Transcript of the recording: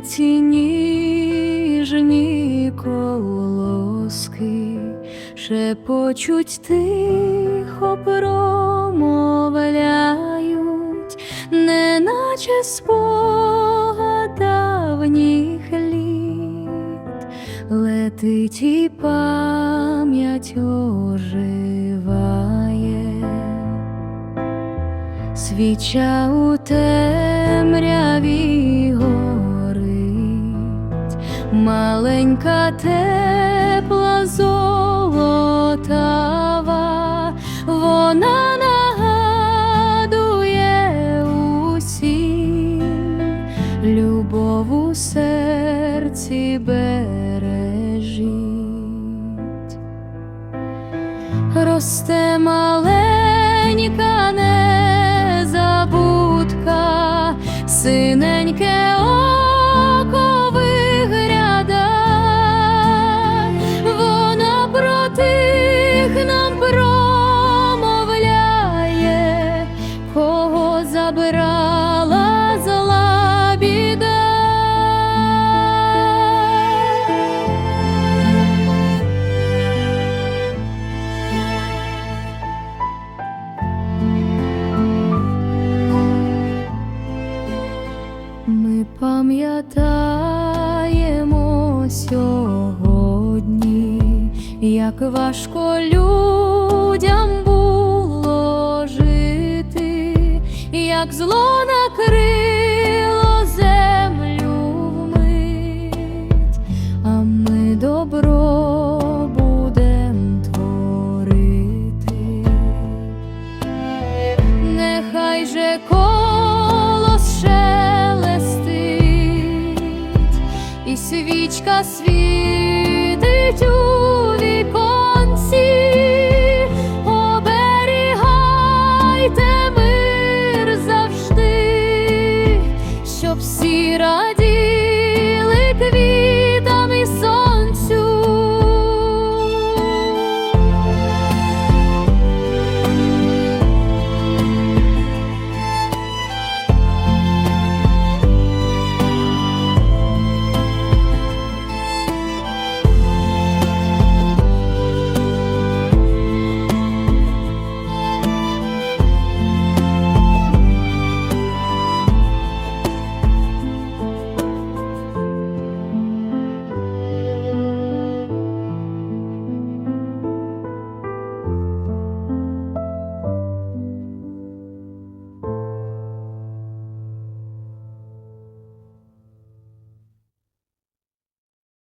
ці ніжні колоски шепочуть тихо промовляють, неначе спогад давніх літ, летить і пам'ять оживає. Свіча у темряві маленька тепла золотава, вона нагадує усім, любов у серці бережіть. Росте маленька незабудка, синеньке пам'ятаємо сьогодні, як важко людям було жити, як зло Свічка світить у віконці, оберігайте мир завжди, щоб всі раді.